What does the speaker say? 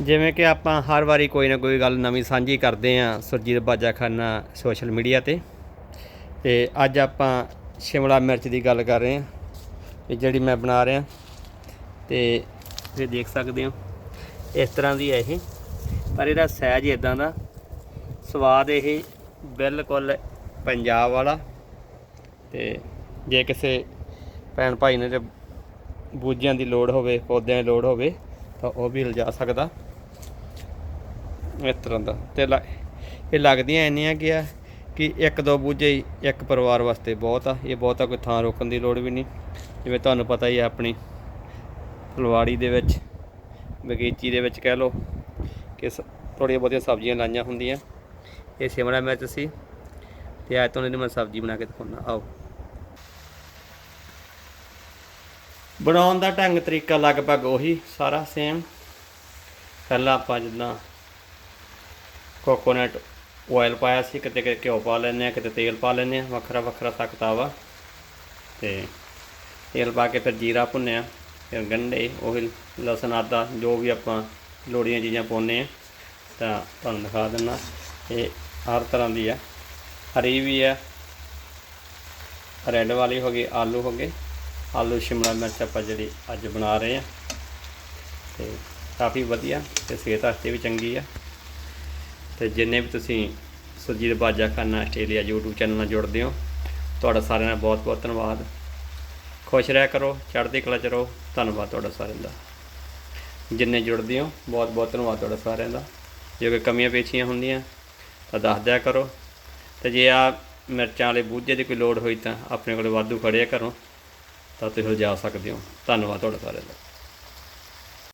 ਜਿਵੇਂ ਕਿ ਆਪਾਂ ਹਰ ਵਾਰੀ ਕੋਈ ਨਾ ਕੋਈ ਗੱਲ ਨਵੀਂ ਸਾਂਝੀ ਕਰਦੇ ਆਂ ਸੁਰਜੀਤ ਬਾਜਾਖਾਨਾ ਸੋਸ਼ਲ ਮੀਡੀਆ ਤੇ। ਤੇ ਅੱਜ ਆਪਾਂ ਸ਼ਿਮਲਾ ਮਿਰਚ ਦੀ ਗੱਲ ਕਰ ਰਹੇ ਆਂ ਇਹ ਜਿਹੜੀ ਮੈਂ ਬਣਾ ਰਿਹਾ। ਤੇ ਤੁਸੀਂ ਦੇਖ ਸਕਦੇ ਹੋ, ਇਸ ਤਰ੍ਹਾਂ ਦੀ ਹੈ ਇਹ। ਪਰ ਇਹਦਾ ਸਾਈਜ਼ ਇਦਾਂ ਦਾ, ਸਵਾਦ ਇਹ ਬਿਲਕੁਲ ਪੰਜਾਬ ਵਾਲਾ। ਤੇ ਜੇ ਕਿਸੇ ਭੈਣ ਭਾਈ ਨੇ ਤੇ ਬੂਝਿਆਂ ਦੀ ਲੋੜ ਹੋਵੇ, ਪੌਦਿਆਂ ਦੀ ਲੋੜ ਹੋਵੇ, ਤਾਂ ਉਹ ਵੀ ਲਿਜਾ ਸਕਦਾ। ਇਸ ਤਰ੍ਹਾਂ ਦਾ। ਤੇ ਲ- ਇਹ ਲੱਗਦੀਆਂ ਇੰਨੀਆਂ ਕਿ ਆ ਕਿ ਇੱਕ ਦੋ ਬੂਝੇ ਇੱਕ ਪਰਿਵਾਰ ਵਾਸਤੇ ਬਹੁਤ ਆ। ਇਹ ਬਹੁਤਾ ਕੋਈ ਥਾਂ ਰੋਕਣ ਦੀ ਲੋੜ ਵੀ ਨਹੀਂ। ਜਿਵੇਂ ਤੁਹਾਨੂੰ ਪਤਾ ਹੀ ਆ ਆਪਣੀ ਫਲਵਾੜੀ ਦੇ ਵਿੱਚ, ਬਗੀਚੀ ਦੇ ਵਿੱਚ ਕਹਿ ਲਓ ਕਿ ਥੋੜ੍ਹੀਆਂ ਬਹੁਤੀਆਂ ਸਬਜ਼ੀਆਂ ਲਾਈਆਂ ਹੁੰਦੀਆਂ। ਇਹ ਸ਼ਿਮਲਾ ਮਿਰਚ ਸੀ। ਤੇ ਅੱਜ ਤੋਂ ਇਹਦੀ ਮੈਂ ਸਬਜ਼ੀ ਬਣਾ ਕੇ ਦਿਖਾਉਣਾ। ਆਓ। ਬਣਾਉਣ ਦਾ ਢੰਗ ਤਰੀਕਾ ਲਗਭਗ ਉਹੀ ਸਾਰਾ ਸੇਮ ਪਹਿਲਾਂ ਆਪਾਂ ਜਿੱਦਾਂ ਕੋਕੋਨਟ ਆਇਲ ਪਾਇਆ ਸੀ, ਕਿਤੇ ਕਿਤੇ ਘਿਓ ਪਾ ਲੈਂਦੇ ਆ ਕਿਤੇ ਤੇਲ ਪਾ ਲੈਂਦੇ ਆ ਵੱਖਰਾ ਵੱਖਰਾ ਸਕਤਾ ਵਾ। ਤੇ ਤੇਲ ਪਾ ਕੇ ਫਿਰ ਜੀਰਾ ਭੁੰਨਿਆ, ਫਿਰ ਗੰਢੇ, ਉਹ ਲਸਣ ਆਦਾ ਜੋ ਵੀ ਆਪਾਂ ਲੋੜੀਆਂ ਚੀਜ਼ਾਂ ਪਾਉਂਦੇ ਆ ਤਾਂ ਤੁਹਾਨੂੰ ਦਿਖਾ ਦਿੰਦਾ ਇਹ ਹਰ ਤਰ੍ਹਾਂ ਦੀ ਆ। ਹਰੀ ਵੀ ਆ, ਰੈੱਡ ਵਾਲੀ ਹੋ ਗਈ, ਆਲੂ ਹੋ ਗਏ। ਆਲੂ, ਸ਼ਿਮਲਾ ਮਿਰਚ ਆਪਾਂ ਜਿਹੜੀ ਅੱਜ ਬਣਾ ਰਹੇ ਆ ਤੇ ਕਾਫੀ ਵਧੀਆ ਤੇ ਸਿਹਤ ਵਾਸਤੇ ਵੀ ਚੰਗੀ ਆ। ਤੇ ਜਿੰਨੇ ਵੀ ਤੁਸੀਂ ਸੁਰਜੀਤ ਬਾਜਾ ਖਾਨਾ ਆਸਟ੍ਰੇਲੀਆ YouTube ਚੈਨਲ ਨਾਲ ਜੁੜਦੇ ਹੋ, ਤੁਹਾਡਾ ਸਾਰਿਆਂ ਦਾ ਬਹੁਤ ਬਹੁਤ ਧੰਨਵਾਦ। ਖੁਸ਼ ਰਹਿ ਕਰੋ, ਚੜ੍ਹਦੀ ਕਲਾ ਚ ਰਹੋ। ਧੰਨਵਾਦ ਤੁਹਾਡਾ ਸਾਰਿਆਂ ਦਾ। ਜਿੰਨੇ ਜੁੜਦੇ ਹੋ ਬਹੁਤ ਬਹੁਤ ਧੰਨਵਾਦ ਤੁਹਾਡਾ ਸਾਰਿਆਂ ਦਾ। ਜੇ ਕੋਈ ਕਮੀਆਂ ਪੇਚੀਆਂ ਹੁੰਦੀਆਂ, ਤਾਂ ਦੱਸ ਦਿਆ ਕਰੋ। ਤੇ ਜੇ ਆ ਮਿਰਚਾਂ ਵਾਲੇ ਬੂਝੇ ਦੀ ਕੋਈ ਲੋੜ ਹੋਈ ਤਾਂ ਆਪਣੇ ਕੋਲ ਵਾਧੂ ਖੜਿਆ ਕਰੋ ਤਾਂ ਤੁਸੀਂ ਲਿਜਾ ਸਕਦੇ ਹੋ। ਧੰਨਵਾਦ ਤੁਹਾਡਾ ਸਾਰਿਆਂ ਦਾ।